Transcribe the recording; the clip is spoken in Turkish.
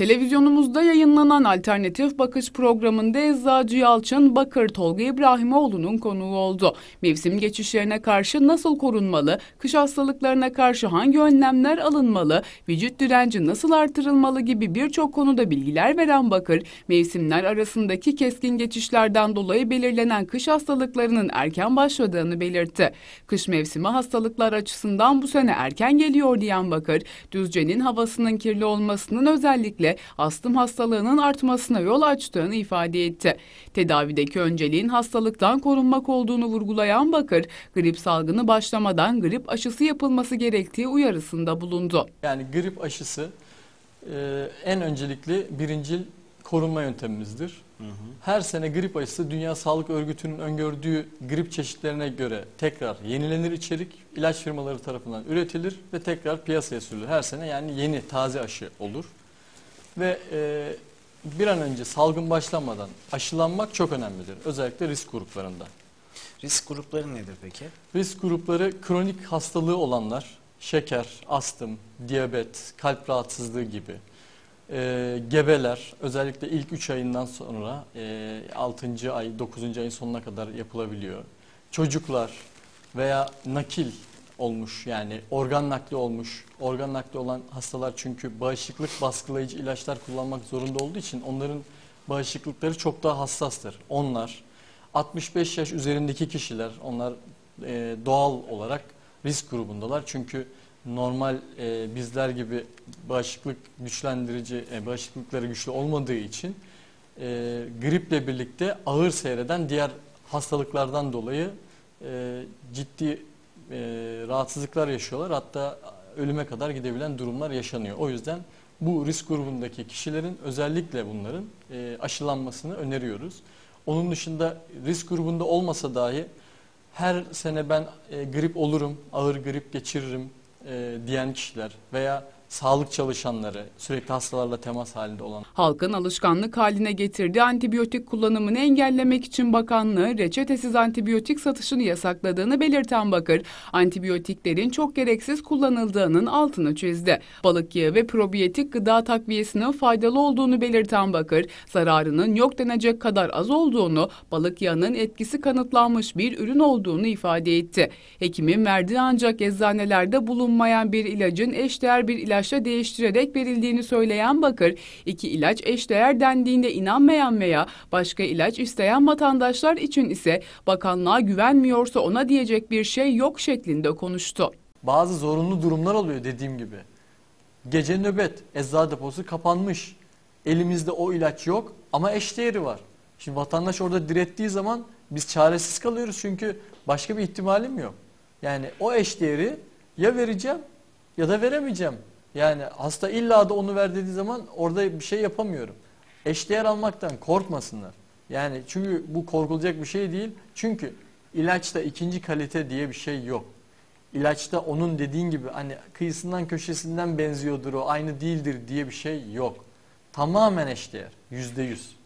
Televizyonumuzda yayınlanan Alternatif Bakış programında Eczacı Yalçın Bakır Tolga İbrahimoğlu'nun konuğu oldu. Mevsim geçişlerine karşı nasıl korunmalı, kış hastalıklarına karşı hangi önlemler alınmalı, vücut direnci nasıl artırılmalı gibi birçok konuda bilgiler veren Bakır, mevsimler arasındaki keskin geçişlerden dolayı belirlenen kış hastalıklarının erken başladığını belirtti. Kış mevsimi hastalıklar açısından bu sene erken geliyor diyen Bakır, Düzce'nin havasının kirli olmasının özellikle astım hastalığının artmasına yol açtığını ifade etti. Tedavideki önceliğin hastalıktan korunmak olduğunu vurgulayan Bakır, grip salgını başlamadan grip aşısı yapılması gerektiği uyarısında bulundu. Yani grip aşısı e, en öncelikli birincil korunma yöntemimizdir. Her sene grip aşısı Dünya Sağlık Örgütü'nün öngördüğü grip çeşitlerine göre tekrar yenilenir içerik, ilaç firmaları tarafından üretilir ve tekrar piyasaya sürülür. Her sene yani yeni taze aşı olur. Ve e, bir an önce salgın başlamadan aşılanmak çok önemlidir. Özellikle risk gruplarında. Risk grupları nedir peki? Risk grupları kronik hastalığı olanlar, şeker, astım, diyabet, kalp rahatsızlığı gibi. E, gebeler özellikle ilk 3 ayından sonra e, 6. ay 9. ayın sonuna kadar yapılabiliyor. Çocuklar veya nakil olmuş yani organ nakli olmuş. Organ nakli olan hastalar çünkü bağışıklık baskılayıcı ilaçlar kullanmak zorunda olduğu için onların bağışıklıkları çok daha hassastır. Onlar 65 yaş üzerindeki kişiler onlar e, doğal olarak risk grubundalar. Çünkü normal e, bizler gibi bağışıklık güçlendirici, e, bağışıklıkları güçlü olmadığı için e, griple birlikte ağır seyreden diğer hastalıklardan dolayı e, ciddi e, rahatsızlıklar yaşıyorlar. Hatta ölüme kadar gidebilen durumlar yaşanıyor. O yüzden bu risk grubundaki kişilerin özellikle bunların e, aşılanmasını öneriyoruz. Onun dışında risk grubunda olmasa dahi her sene ben e, grip olurum, ağır grip geçiririm e, diyen kişiler veya sağlık çalışanları, sürekli hastalarla temas halinde olan Halkın alışkanlık haline getirdiği antibiyotik kullanımını engellemek için bakanlığı reçetesiz antibiyotik satışını yasakladığını belirten Bakır, antibiyotiklerin çok gereksiz kullanıldığının altını çizdi. Balık yağı ve probiyotik gıda takviyesinin faydalı olduğunu belirten Bakır, zararının yok denecek kadar az olduğunu, balık yağının etkisi kanıtlanmış bir ürün olduğunu ifade etti. Hekimin verdiği ancak eczanelerde bulunmayan bir ilacın eşdeğer bir ilaçla değiştirerek verildiğini söyleyen Bakır, iki ilaç eşdeğer dendiğinde inanmayan veya başka ilaç isteyen vatandaşlar için ise bakanlığa güvenmiyorsa ona diyecek bir şey yok şeklinde konuştu. bazı zorunlu durumlar oluyor dediğim gibi. Gece nöbet, eczacı deposu kapanmış. Elimizde o ilaç yok ama eşdeğeri var. Şimdi vatandaş orada direttiği zaman biz çaresiz kalıyoruz çünkü başka bir ihtimalim yok. Yani o eşdeğeri ya vereceğim ya da veremeyeceğim. Yani hasta illa da onu ver dediği zaman orada bir şey yapamıyorum. Eşdeğer almaktan korkmasınlar. Yani çünkü bu korkulacak bir şey değil. Çünkü ilaçta ikinci kalite diye bir şey yok. İlaçta onun dediğin gibi hani kıyısından köşesinden benziyordur o aynı değildir diye bir şey yok. Tamamen eşdeğer. Yüzde yüz.